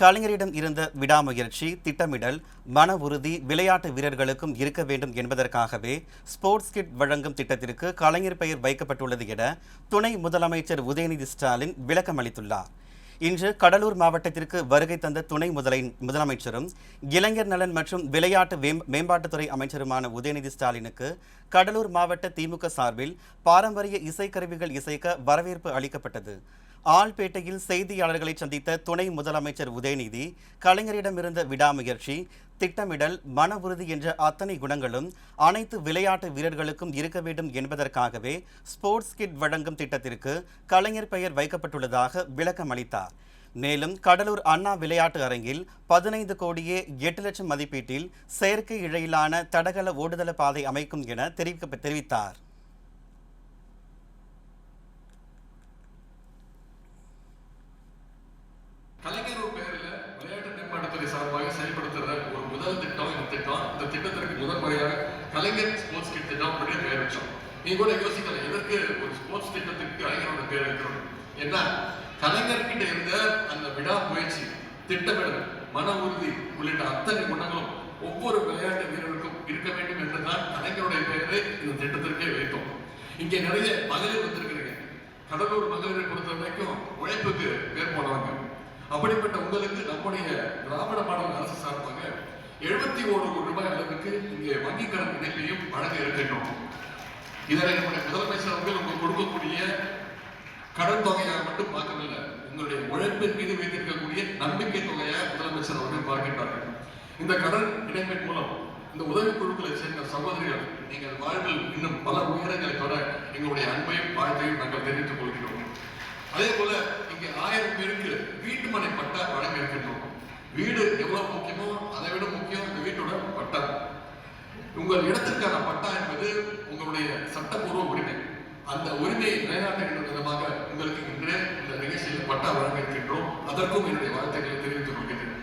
கலைஞரிடம் இருந்த விடாமுயற்சி திட்டமிடல் மன உறுதி விளையாட்டு வீரர்களுக்கும் இருக்க வேண்டும் என்பதற்காகவே ஸ்போர்ட்ஸ் கிட் வழங்கும் திட்டத்திற்கு கலைஞர் பெயர் வைக்கப்பட்டுள்ளது என துணை முதலமைச்சர் உதயநிதி ஸ்டாலின் விளக்கம் அளித்துள்ளார். இன்று கடலூர் மாவட்டத்திற்கு வருகை தந்த துணை முதலை முதலமைச்சரும் இளைஞர் நலன் மற்றும் விளையாட்டு மேம்- மேம்பாட்டுத்துறை அமைச்சருமான உதயநிதி ஸ்டாலினுக்கு கடலூர் மாவட்ட திமுக சார்பில் பாரம்பரிய இசைக்கருவிகள் இசைக்க வரவேற்பு அளிக்கப்பட்டது. ஆள்பேட்டையில் செய்தியாளர்களை சந்தித்த துணை முதலமைச்சர் உதயநிதி கலைஞரிடமிருந்த விடாமுயற்சி திட்டமிடல் மன உறுதி என்ற அத்தனை குணங்களும் அனைத்து விளையாட்டு வீரர்களுக்கும் இருக்க வேண்டும் என்பதற்காகவே ஸ்போர்ட்ஸ் கிட் வழங்கும் திட்டத்திற்கு கலைஞர் பெயர் வைக்கப்பட்டுள்ளதாக விளக்கம் அளித்தார். மேலும் கடலூர் அண்ணா விளையாட்டு அரங்கில் பதினைந்து கோடியே எட்டு லட்சம் மதிப்பீட்டில் செயற்கை இழையிலான தடகள ஓடுதள பாதை அமைக்கும் என தெரிவிக்க தெரிவித்தார் கலைஞர் ஒரு பேர்ல விளையாட்டு மேம்பாட்டுத்துறை சார்பாக செயல்படுத்துற ஒரு முதல் திட்டம் இந்த திட்டம். இந்த திட்டத்திற்கு முதல் முறையாக கலைஞர் ஸ்போர்ட்ஸ் கிட் திட்டம் அப்படின்னு பேர் வச்சோம். நீங்க கூட யோசிக்கல எதற்கு ஒரு ஸ்போர்ட்ஸ் திட்டத்துக்கு கலைஞரோட பேர் வைக்கணும் ஏன்னா கலைஞர்கிட்ட இருந்த அந்த விடா முயற்சி திட்டமிடல் மன உறுதி உள்ளிட்ட அத்தனை குணங்களும் ஒவ்வொரு விளையாட்டு வீரருக்கும் இருக்க வேண்டும் என்றுதான் கலைஞருடைய பெயரை இந்த திட்டத்திற்கே வைத்தோம். இங்கே நிறைய மகளிர் வந்திருக்கிறீங்க. கடலூர் மகளிரை பொறுத்த வரைக்கும் உழைப்புக்கு பேர் போனவங்க. அப்படிப்பட்ட உங்களுக்கு நம்முடைய திராவிட மாடல் எழுபத்தி ஒரு கோடி ரூபாய் அளவுக்கு இங்கே வங்கி கடன் இணைப்பையும் வழங்க இருக்கின்றோம். இதனை நம்முடைய முதலமைச்சர் அவர்கள் உங்களுக்கு கொடுக்கக்கூடிய கடன் தொகையாக மட்டும் பார்க்கவில்லை உங்களுடைய உழைப்பின் மீது வைத்திருக்கக்கூடிய நம்பிக்கை தொகையை முதலமைச்சர் அவர்கள் பார்க்கின்றார்கள். இந்த கடன் இணைப்பின் மூலம் இந்த உதவி குழுக்களை சேர்ந்த சகோதரிகள் நீங்கள் வாழ்வில் இன்னும் பல உயரங்களை தொட எங்களுடைய அன்பையும் வாழ்த்தையும் நாங்கள் தெரிவித்துக் கொள்கிறோம். அதே போல இங்கே ஆயிரம் பேருக்கு வீட்டு மனை வீடு எவ்வளவு முக்கியமோ அதை விட முக்கியம் இந்த வீட்டோட பட்டா. உங்கள் இடத்திற்கான பட்டா என்பது உங்களுடைய சட்டப்பூர்வ உரிமை. அந்த உரிமையை நிலைநாட்டுகின்ற விதமாக உங்களுக்கு இன்று இந்த நிகழ்ச்சியில் பட்டா வழங்க இருக்கின்றோம் அதற்கும் என்னுடைய வாழ்த்துக்களை தெரிவித்துக் கொள்கிறேன்